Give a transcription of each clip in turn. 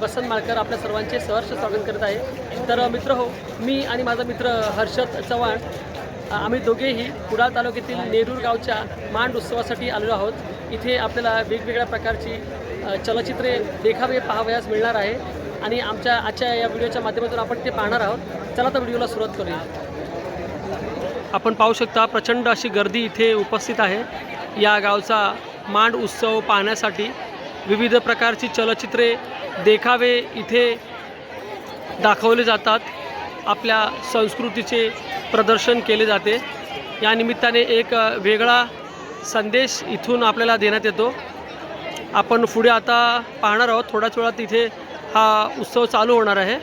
वसंत माळकर आपल्या सर्वांचे सहर्ष स्वागत करत आहे. तर मित्र हो मी आणि माझा मित्र हर्षद चव्हाण आम्ही दोघेही कुडाळ तालुक्यातील नेरूर गावच्या मांड उत्सवासाठी आलेलो आहोत. इथे आपल्याला वेगवेगळ्या प्रकारची चलचित्रे देखावे पाहावयास मिळणार आहे. आणि आमच्या आजच्या या व्हिडिओच्या माध्यमातून आपण ते पाहणार आहोत. चला तर व्हिडिओला सुरुवात करूया. आपण पाहू शकता प्रचंड अशी गर्दी इथे उपस्थित आहे. या गावचा मांड उत्सव पाहण्यासाठी विविध प्रकारची चलचित्रे देखावे इथे दाखवले जातात. आपल्या संस्कृतीचे प्रदर्शन केले जाते. या निमित्ताने एक वेगळा संदेश इथून आपल्याला देण्यात येतो. आपण पुढे आता पाहणार आहोत. थोड्याच वेळात इथे हा उत्सव चालू होणार आहे.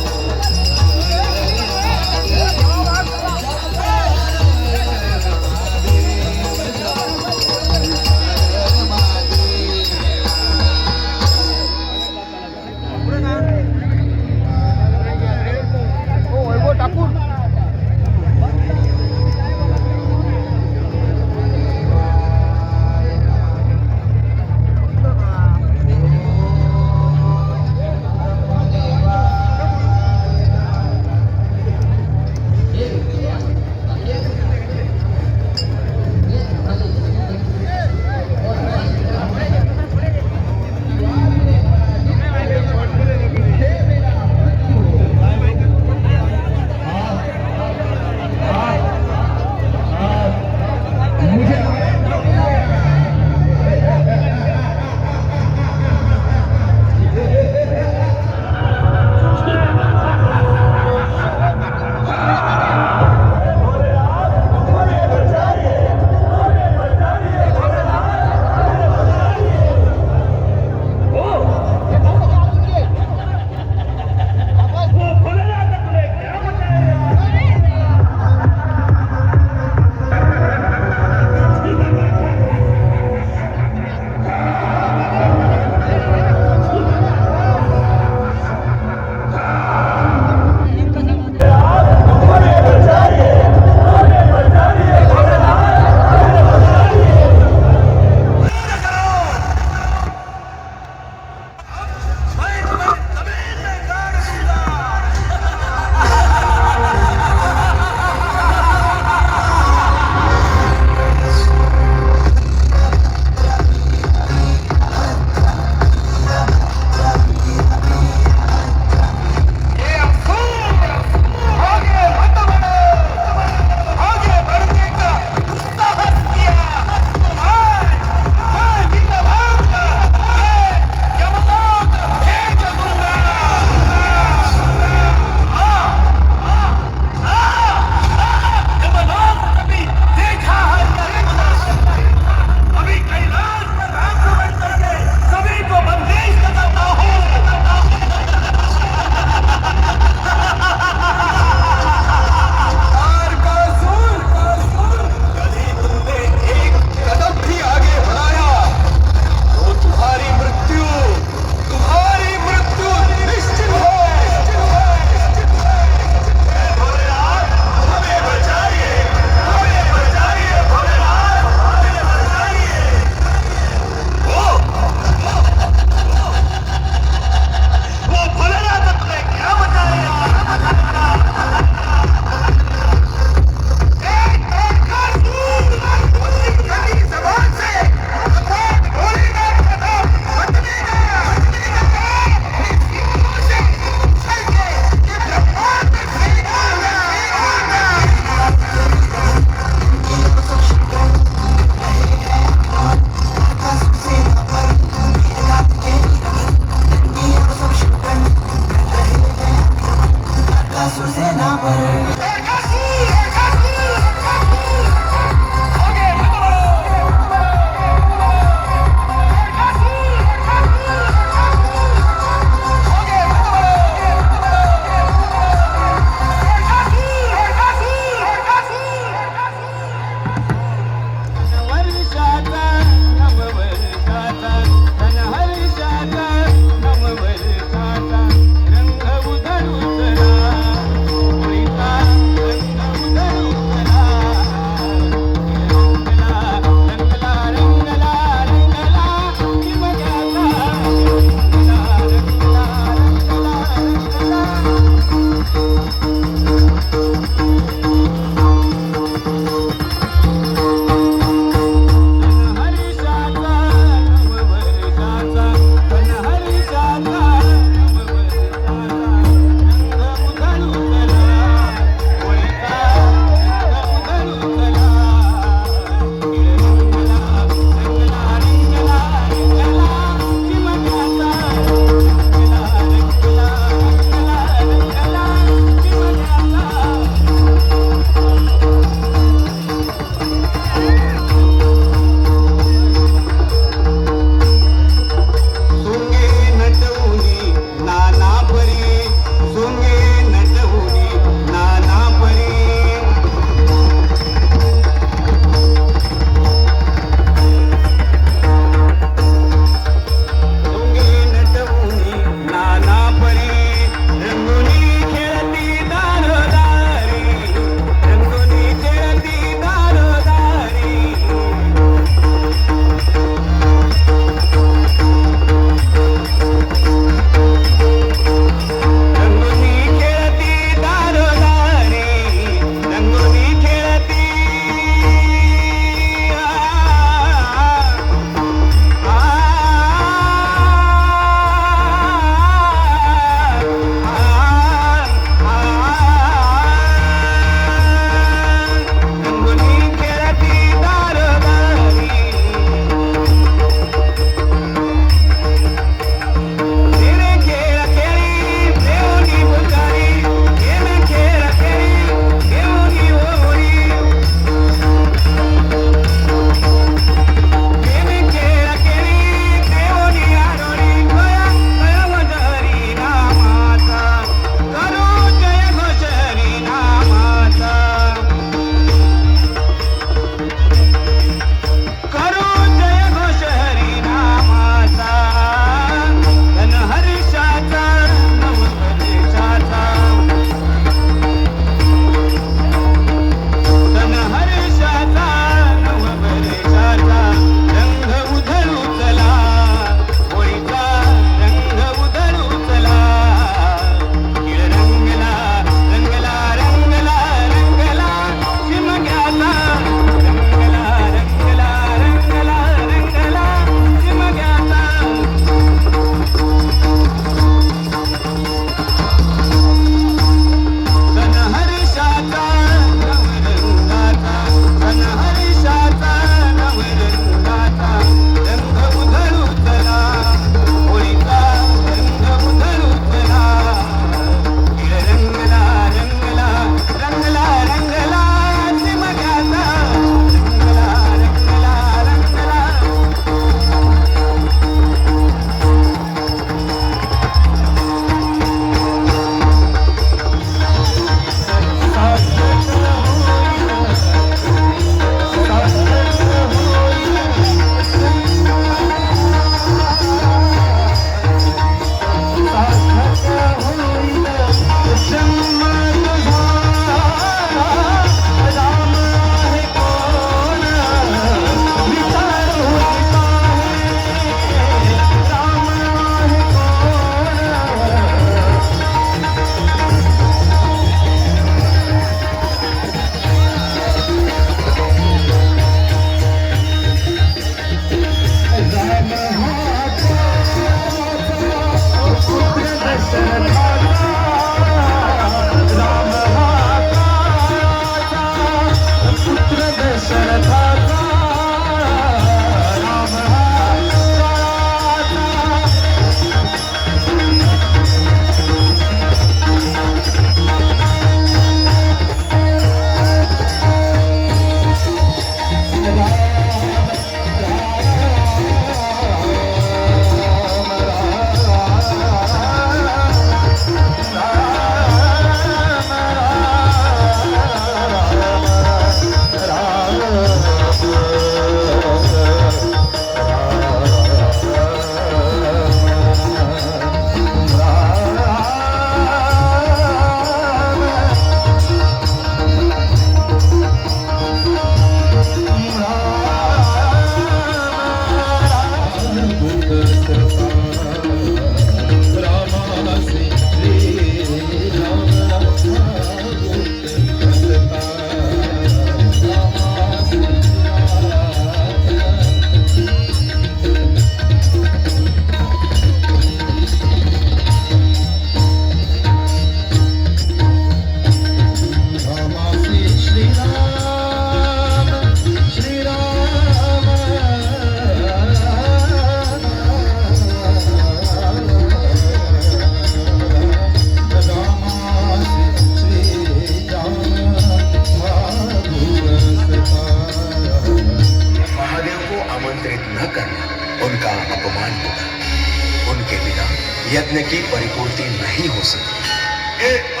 यज्ञ की परिपूर्ति नहीं हो सकती।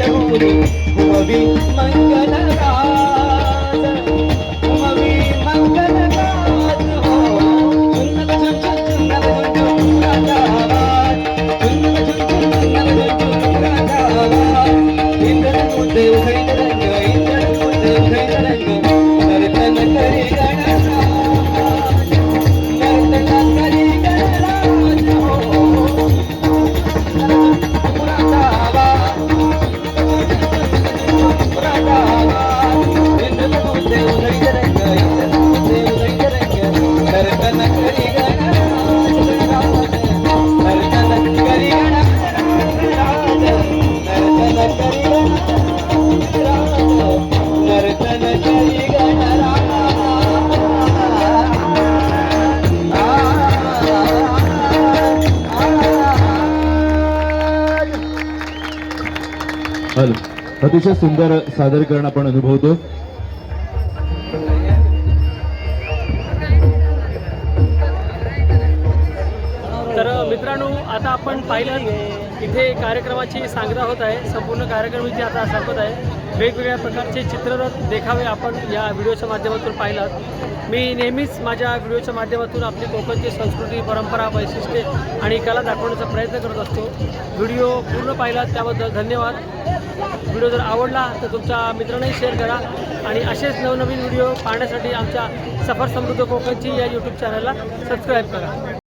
تكون هو بالمنجنة अतिशय सुंदर सादरीकरण आपण अनुभवतो इथे कार्यक्रमाची सांगता होत आहे संपूर्ण कार्यक्रम जे आता संपत आहे वेगवेगळ्या प्रकारचे चित्ररथ देखावे आपण या व्हिडिओच्या माध्यमातून पाहिलात. मी नेहमीच माझ्या व्हिडिओच्या माध्यमातून आपली कोकणची संस्कृती परंपरा वैशिष्ट्ये आणि कला दाखवण्याचा प्रयत्न करत असतो. व्हिडिओ पूर्ण पाहिलात त्याबद्दल धन्यवाद. व्हिडिओ जर आवडला तर तुमच्या मित्रांनाही शेअर करा आणि असेच नवनवीन व्हिडिओ पाहण्यासाठी आमच्या सफर समृद्ध कोकणची या यूट्यूब चॅनलला सबस्क्राईब करा.